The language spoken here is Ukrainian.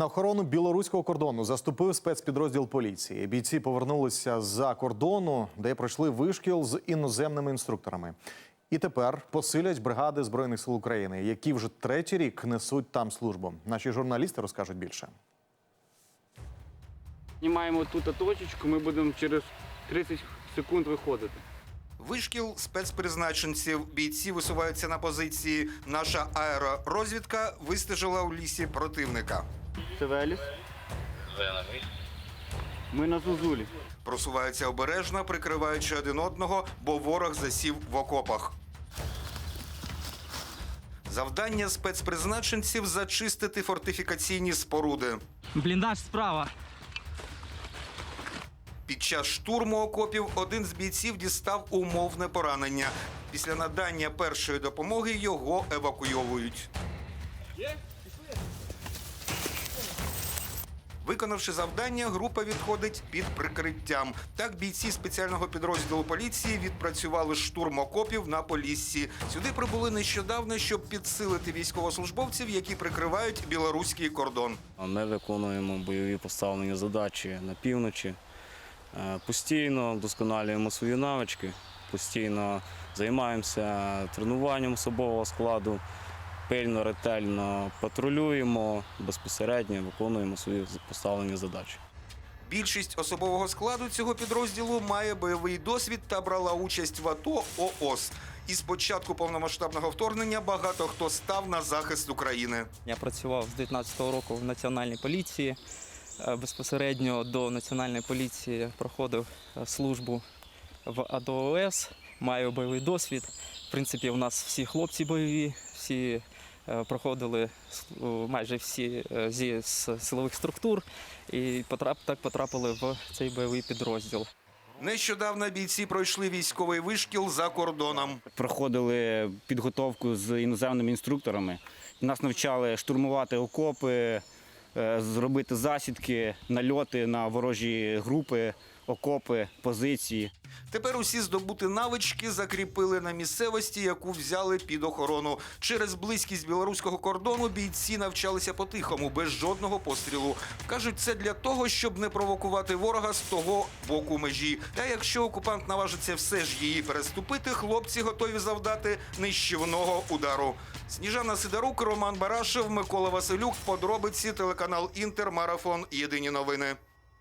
На охорону білоруського кордону заступив спецпідрозділ поліції. Бійці повернулися з-за кордону, де пройшли вишкіл з іноземними інструкторами. І тепер посилять бригади збройних сил України, які вже третій рік несуть там службу. Наші журналісти розкажуть більше. Знімаємо тут точечку, ми будемо через 30 секунд виходити. Вишкіл спецпризначенців. Бійці висуваються на позиції. Наша аеророзвідка вистежила у лісі противника. Це Веліс. Ми на Зузулі. Просуваються обережно, прикриваючи один одного, бо ворог засів в окопах. Завдання спецпризначенців зачистити фортифікаційні споруди. Бліндаж справа. Під час штурму окопів один з бійців дістав умовне поранення. Після надання першої допомоги його евакуйовують. Виконавши завдання, група відходить під прикриттям. Так бійці спеціального підрозділу поліції відпрацювали штурм окопів на Поліссі. Сюди прибули нещодавно, щоб підсилити військовослужбовців, які прикривають білоруський кордон. Ми виконуємо бойові поставлені задачі на півночі. Е, Постійно вдосконалюємо свої навички, постійно займаємося тренуванням особового складу, пильно, ретельно патрулюємо, безпосередньо виконуємо свої поставлені задачі. Більшість особового складу цього підрозділу має бойовий досвід та брала участь в АТО ООС. І з початку повномасштабного вторгнення багато хто став на захист України. Я працював з 19-го року в національній поліції. Е, Безпосередньо до національної поліції проходив е, службу в АДОС, маю бойовий досвід. В принципі, у нас всі хлопці бойові, всі проходили с- майже всі е, зі силових структур і потрап, так потрапили в цей бойовий підрозділ. Нещодавно бійці пройшли військовий вишкіл за кордоном. проходили підготовку з іноземними інструкторами. Нас навчали штурмувати окопи, е, зробити засідки, нальоти на ворожі групи, окопи, позиції. Тепер усі здобуті навички закріпили на місцевості, яку взяли під охорону. Через близькість білоруського кордону бійці навчалися по-тихому, без жодного пострілу. Кажуть, це для того, щоб не провокувати ворога з того боку межі. Та якщо окупант наважиться все ж її переступити, хлопці готові завдати нищівного удару. Сніжана Сидорук, Роман Барашев, Микола Василюк. Подробиці телеканал Інтер. Марафон. Єдині новини.